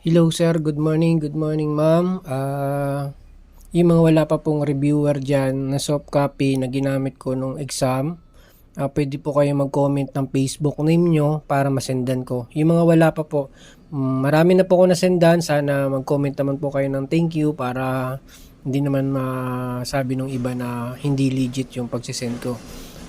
Hello sir, good morning, good morning ma'am. Ah, yung mga wala pa pong reviewer dyan na soft copy na ginamit ko nung exam, ah, pwede po kayo mag-comment ng Facebook name nyo para masendan ko. Yung mga wala pa po, mm, marami na po ako nasendan. Sana mag-comment naman po kayo ng thank you para hindi naman masabi ng iba na hindi legit yung pagsisend ko.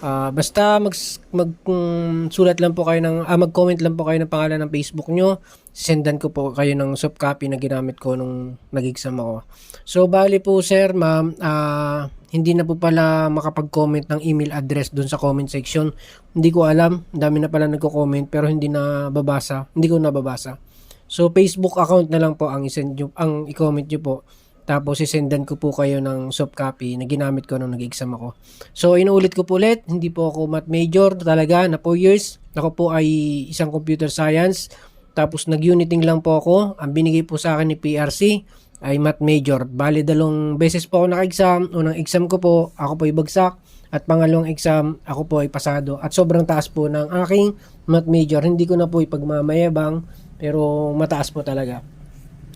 Ah, basta mag, mag mm, sulat lang po kayo ng ah, mag-comment lang po kayo ng pangalan ng Facebook nyo. Sendan ko po kayo ng soft copy na ginamit ko nung nag-exam ako. So bali po sir, ma'am, ah, hindi na po pala makapag-comment ng email address dun sa comment section. Hindi ko alam, dami na pala nagko-comment pero hindi na babasa, hindi ko nababasa. So Facebook account na lang po ang i-send nyo, ang i-comment nyo po. Tapos isendan ko po kayo ng soft copy na ginamit ko nung nag-exam ako. So inuulit ko po ulit, hindi po ako math major talaga na 4 years. Ako po ay isang computer science. Tapos nag-uniting lang po ako. Ang binigay po sa akin ni PRC ay math major. Bali dalawang beses po ako naka-exam. Unang exam ko po, ako po ay bagsak. At pangalawang exam, ako po ay pasado. At sobrang taas po ng aking math major. Hindi ko na po ipagmamayabang, pero mataas po talaga.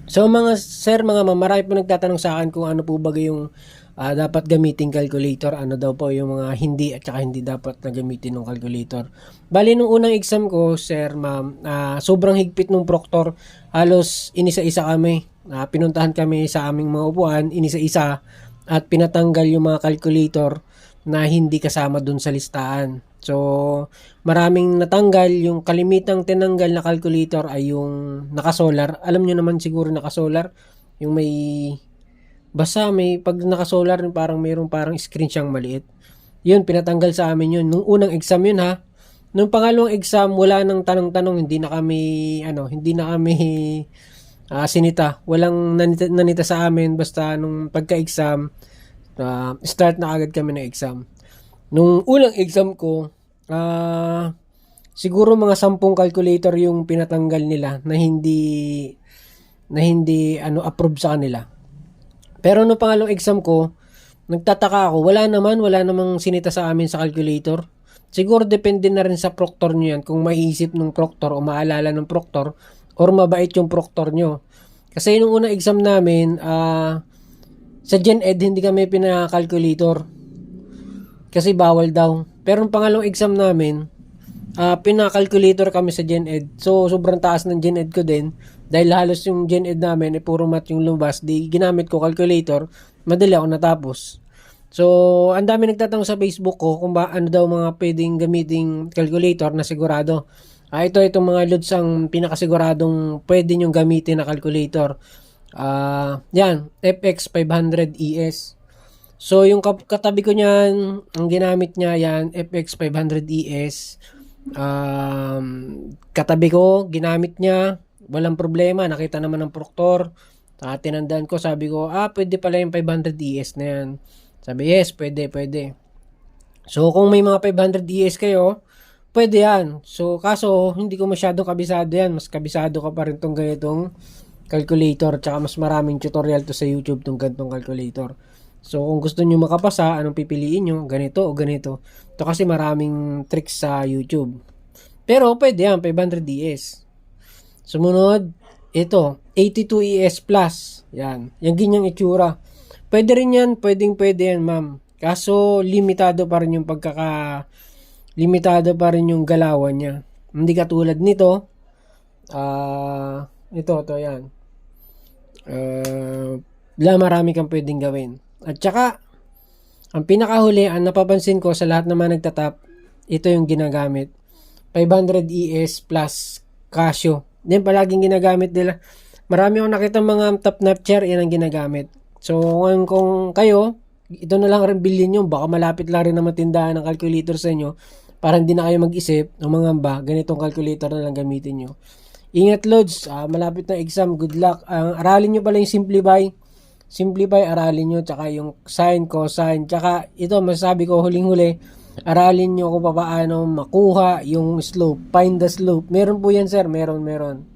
So mga sir, mga ma'am, marami po nagtatanong sa akin kung ano po ba yung ah, dapat gamitin calculator, ano daw po yung mga hindi at saka hindi dapat na gamitin ng calculator. Bali nung unang exam ko, sir, ma'am, ah, sobrang higpit nung proctor. Halos inisa-isa kami. Ah, pinuntahan kami sa aming mga upuan, inisa-isa at pinatanggal yung mga calculator na hindi kasama dun sa listahan. So, maraming natanggal. Yung kalimitang tinanggal na calculator ay yung nakasolar. Alam nyo naman siguro nakasolar. Yung may... Basta may pag nakasolar parang mayroong parang screen siyang maliit. Yun, pinatanggal sa amin yun. Nung unang exam yun ha. Nung pangalawang exam, wala nang tanong-tanong. Hindi na kami, ano, hindi na kami ah, sinita. Walang nanita, nanita sa amin. Basta nung pagka-exam, ah, start na agad kami ng exam. Nung unang exam ko, ah siguro mga sampung calculator yung pinatanggal nila na hindi na hindi ano approve sa kanila. Pero nung pangalawang exam ko, nagtataka ako, wala naman, wala namang sinita sa amin sa calculator. Siguro depende na rin sa proctor nyo yan, kung maiisip ng proctor o maalala ng proctor, or mabait yung proctor nyo. Kasi nung unang exam namin, ah sa Gen Ed, hindi kami pina-calculator. Kasi bawal daw. Pero nung pangalawang exam namin, ah pina-calculator kami sa Gen Ed. So, sobrang taas ng Gen Ed ko din. Dahil halos yung Gen Ed namin, eh, puro math yung lumabas. Di, ginamit ko calculator. Madali ako natapos. So, ang dami nagtatanong sa Facebook ko kung ba ano daw mga pwedeng gamiting calculator na sigurado. Ah, ito, itong mga loads ang pinakasiguradong pwede nyong gamitin na calculator. Ah, yan, FX 500 ES. So, yung katabi ko niyan, ang ginamit niya yan, FX 500 ES. Um, katabi ko, ginamit niya, walang problema, nakita naman ng proktor. Uh, tinandaan ko, sabi ko, ah, pwede pala yung 500 ES na yan. Sabi, yes, pwede, pwede. So, kung may mga 500 ES kayo, pwede yan. So, kaso, hindi ko masyado kabisado yan. Mas kabisado ka pa rin tong ganitong calculator. Tsaka mas maraming tutorial to sa YouTube tong ganitong calculator. So, kung gusto nyo makapasa, anong pipiliin nyo? Ganito o ganito. Ito kasi maraming tricks sa YouTube. Pero, pwede yan, 500 DS. Sumunod, ito, 82 ES Plus. Yan. Yung ganyang itsura. Pwede rin yan, pwedeng pwede yan, ma'am. Kaso, limitado pa rin yung pagkaka... Limitado pa rin yung galawan niya. Hindi katulad nito. Ah, ito, ito, yan. Uh, la marami kang pwedeng gawin. At saka, ang pinakahuli, ang napapansin ko sa lahat naman nagtatap, ito yung ginagamit. 500 ES plus Casio. Yan palaging ginagamit nila. Marami akong nakita mga top nap chair, yan ang ginagamit. So, ngayon kung kayo, ito na lang rin bilhin nyo, baka malapit lang rin na matindahan ng calculator sa inyo, para hindi na kayo mag-isip ng mga ba, ganitong calculator na lang gamitin nyo. Ingat loads, ah, malapit na exam, good luck. Ang aralin nyo pala yung simplify. Simplify, aralin nyo, tsaka yung sine, cosine, tsaka ito, masasabi ko huling-huli, aralin nyo kung paano makuha yung slope, find the slope. Meron po yan sir, meron, meron.